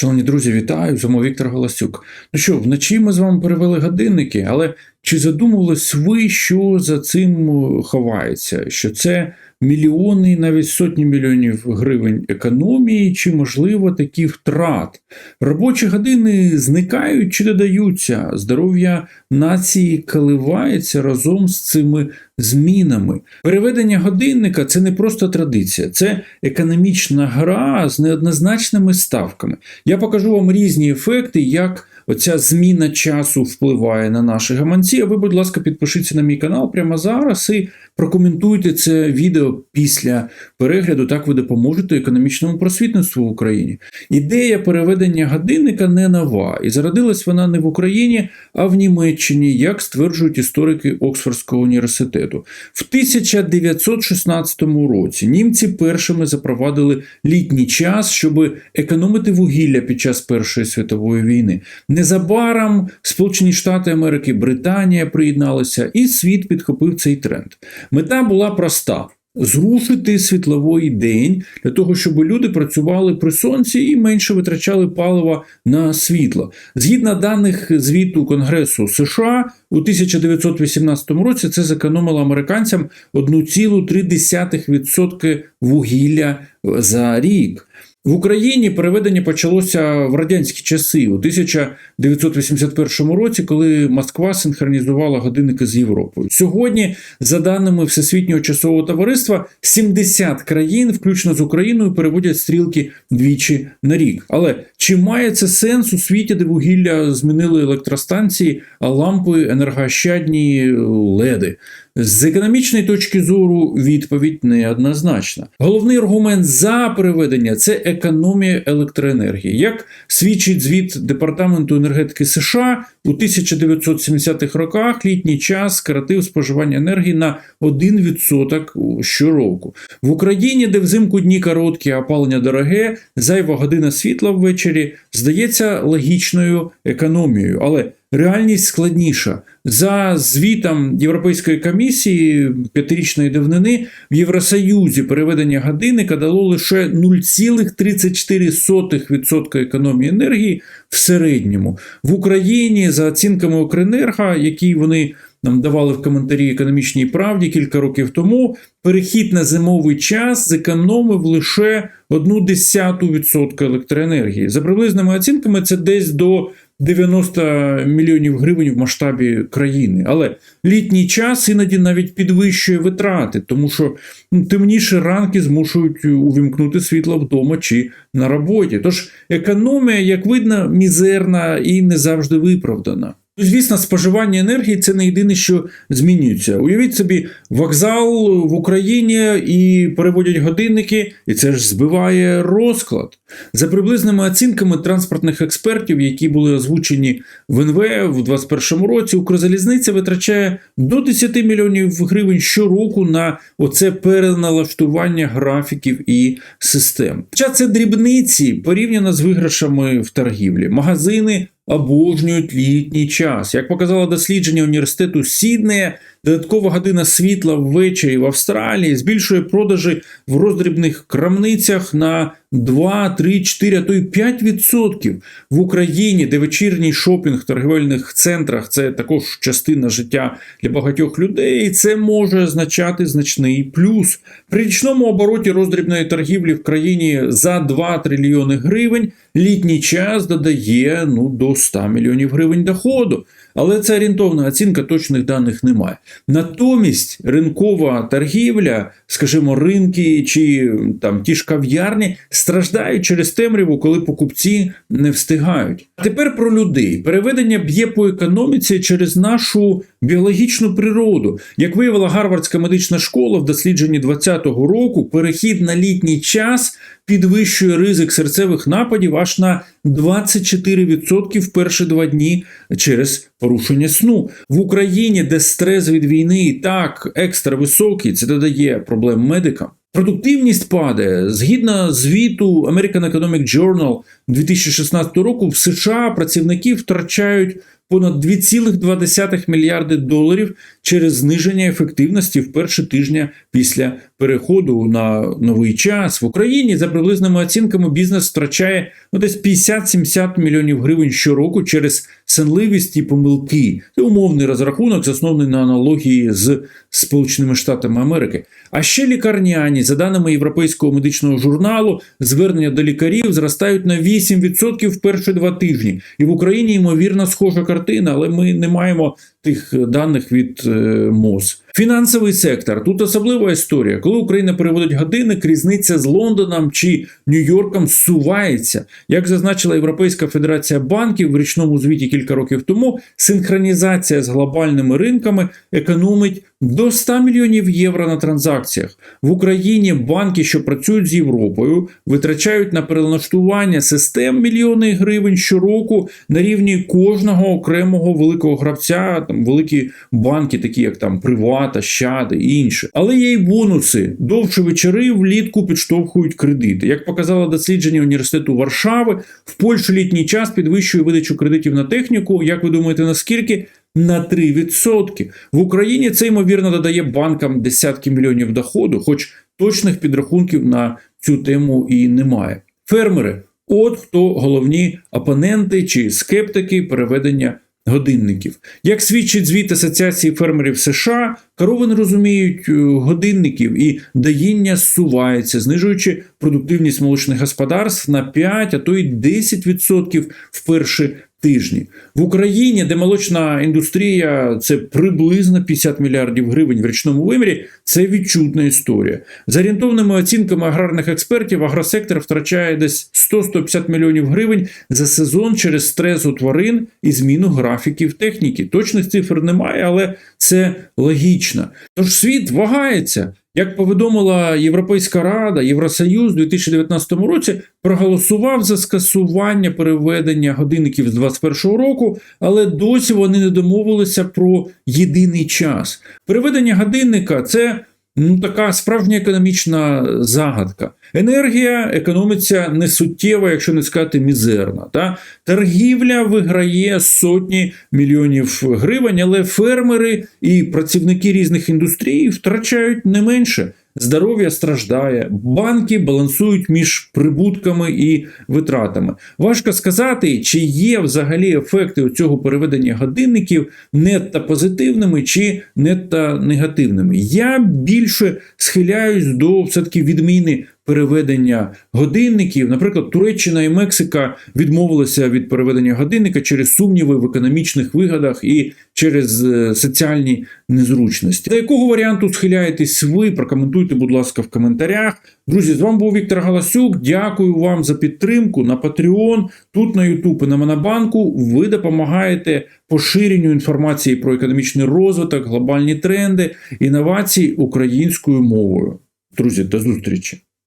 Шановні друзі, вітаю! З вами Віктор Голосюк. Ну що, вночі ми з вами перевели годинники, але чи задумувались ви, що за цим е, ховається? Що це мільйони, навіть сотні мільйонів гривень економії, чи, можливо, такі втрат? Робочі години зникають чи додаються? Здоров'я нації коливається разом з цими змінами. Переведення годинника це не просто традиція, це економічна гра з неоднозначними ставками. Я покажу вам різні ефекти, як оця зміна часу впливає на наші гаманці. А ви, будь ласка, підпишіться на мій канал прямо зараз і прокоментуйте це відео після перегляду. Так ви допоможете економічному просвітництву в Україні. Ідея переведення годинника не нова, і зародилась вона не в Україні, а в Німеччині, як стверджують історики Оксфордського університету. В 1916 році німці першими запровадили літній час, щоб економити вугілля під час Першої світової війни. Незабаром Сполучені Штати Америки, Британія приєдналися, і світ підхопив цей тренд. Мета була проста. Зрушити світловий день для того, щоб люди працювали при сонці і менше витрачали палива на світло. Згідно даних звіту Конгресу США, у 1918 році це зекономило американцям 1,3% вугілля за рік. В Україні переведення почалося в радянські часи, у 1981 році, коли Москва синхронізувала годинники з Європою. Сьогодні, за даними Всесвітнього часового товариства, 70 країн, включно з Україною, переводять стрілки двічі на рік. Але чи має це сенс у світі, де вугілля змінили електростанції, а лампи енергоощадні леди? З економічної точки зору відповідь неоднозначна. Головний аргумент за переведення це економія електроенергії. Як свідчить звіт Департаменту енергетики США, у 1970-х роках літній час скоротив споживання енергії на 1% щороку. В Україні, де взимку дні короткі, а опалення дороге, зайва година світла ввечері здається логічною економією. Але Реальність складніша. За звітом Європейської комісії п'ятирічної давнини в Євросоюзі переведення годинника дало лише 0,34% економії енергії в середньому. В Україні, за оцінками Укренерго, які вони нам давали в коментарі економічній правді кілька років тому, перехід на зимовий час зекономив лише 0,1% електроенергії. За приблизними оцінками, це десь до 90 мільйонів гривень в масштабі країни. Але літній час іноді навіть підвищує витрати, тому що ну, темніші ранки змушують увімкнути світло вдома чи на роботі. Тож економія, як видно, мізерна і не завжди виправдана. Звісно, споживання енергії це не єдине, що змінюється. Уявіть собі, вокзал в Україні і переводять годинники, і це ж збиває розклад. За приблизними оцінками транспортних експертів, які були озвучені в НВ в 2021 році, Укрзалізниця витрачає до 10 мільйонів гривень щороку на оце переналаштування графіків і систем. Хоча це дрібниці порівняно з виграшами в торгівлі. Магазини обожнюють літній час. Як показало дослідження університету Сіднея, додаткова година світла ввечері в Австралії збільшує продажі в роздрібних крамницях на 2, 3, 4, а то й 5%. В Україні, де вечірній шопінг в торгівельних центрах це також частина життя для багатьох людей, і це може означати значний плюс. При річному обороті роздрібної торгівлі в країні за 2 трильйони гривень літній час додає ну, до 100 мільйонів гривень доходу. Але це орієнтовна оцінка, точних даних немає. Натомість ринкова торгівля, скажімо, ринки чи там ті ж кав'ярні страждають через темряву, коли покупці не встигають. А тепер про людей. Переведення б'є по економіці через нашу біологічну природу. Як виявила Гарвардська медична школа в дослідженні 2020 року, перехід на літній час підвищує ризик серцевих нападів аж на 24% в перші два дні через порушення сну в Україні, де стрес від війни і так екстра високий, це додає проблем медикам. Продуктивність падає. Згідно звіту American Economic Journal 2016 року, в США працівники втрачають понад 2,2 мільярди доларів через зниження ефективності в перші тижня після переходу на новий час. В Україні за приблизними оцінками бізнес втрачає ну, десь 50-70 мільйонів гривень щороку через сенливість і помилки. Це умовний розрахунок, заснований на аналогії з Сполученими Штатами Америки. А ще лікарняні, за даними Європейського медичного журналу, звернення до лікарів зростають на 8% в перші два тижні. І в Україні ймовірно схожа картина, але ми не маємо тих даних від е, МОЗ. Фінансовий сектор тут особлива історія. Коли Україна переводить годинник, різниця з Лондоном чи Нью-Йорком сувається. Як зазначила Європейська федерація банків в річному звіті кілька років тому, синхронізація з глобальними ринками економить до 100 мільйонів євро на транзакціях. В Україні банки, що працюють з Європою, витрачають на перелаштування систем мільйони гривень щороку на рівні кожного окремого великого гравця, там великі банки, такі як там Привата, Щади і інше. Але є й бонуси. Довше вечори влітку підштовхують кредити. Як показало дослідження університету Варшави, в Польщі літній час підвищує видачу кредитів на техніку. Як ви думаєте, наскільки? На 3%. В Україні це ймовірно додає банкам десятки мільйонів доходу, хоч точних підрахунків на цю тему і немає. Фермери от хто головні опоненти чи скептики переведення годинників. Як свідчить звіт Асоціації фермерів США, корови не розуміють е, годинників і доїння зсувається, знижуючи продуктивність молочних господарств на 5, а то й 10% в перші тижні. В Україні, де молочна індустрія це приблизно 50 мільярдів гривень в річному вимірі, це відчутна історія. За орієнтовними оцінками аграрних експертів, агросектор втрачає десь 100-150 мільйонів гривень за сезон через стрес у тварин і зміну графіків техніки. Точних цифр немає, але це логічно. Тож світ вагається. Як повідомила Європейська Рада, Євросоюз у 2019 році проголосував за скасування переведення годинників з 2021 року, але досі вони не домовилися про єдиний час. Переведення годинника це ну, така справжня економічна загадка. Енергія економиться не суттєво, якщо не сказати мізерна. Та? Торгівля виграє сотні мільйонів гривень, але фермери і працівники різних індустрій втрачають не менше. Здоров'я страждає, банки балансують між прибутками і витратами. Важко сказати, чи є взагалі ефекти цього переведення годинників нетто позитивними чи нетто негативними. Я більше схиляюсь до все-таки відміни переведення годинників. Наприклад, Туреччина і Мексика відмовилися від переведення годинника через сумніви в економічних вигадах і через е, соціальні незручності. До якого варіанту схиляєтесь ви? Прокоментуйте, будь ласка, в коментарях. Друзі, з вами був Віктор Галасюк. Дякую вам за підтримку на Patreon, тут на YouTube і на Монобанку. Ви допомагаєте поширенню інформації про економічний розвиток, глобальні тренди, інновації українською мовою. Друзі, до зустрічі!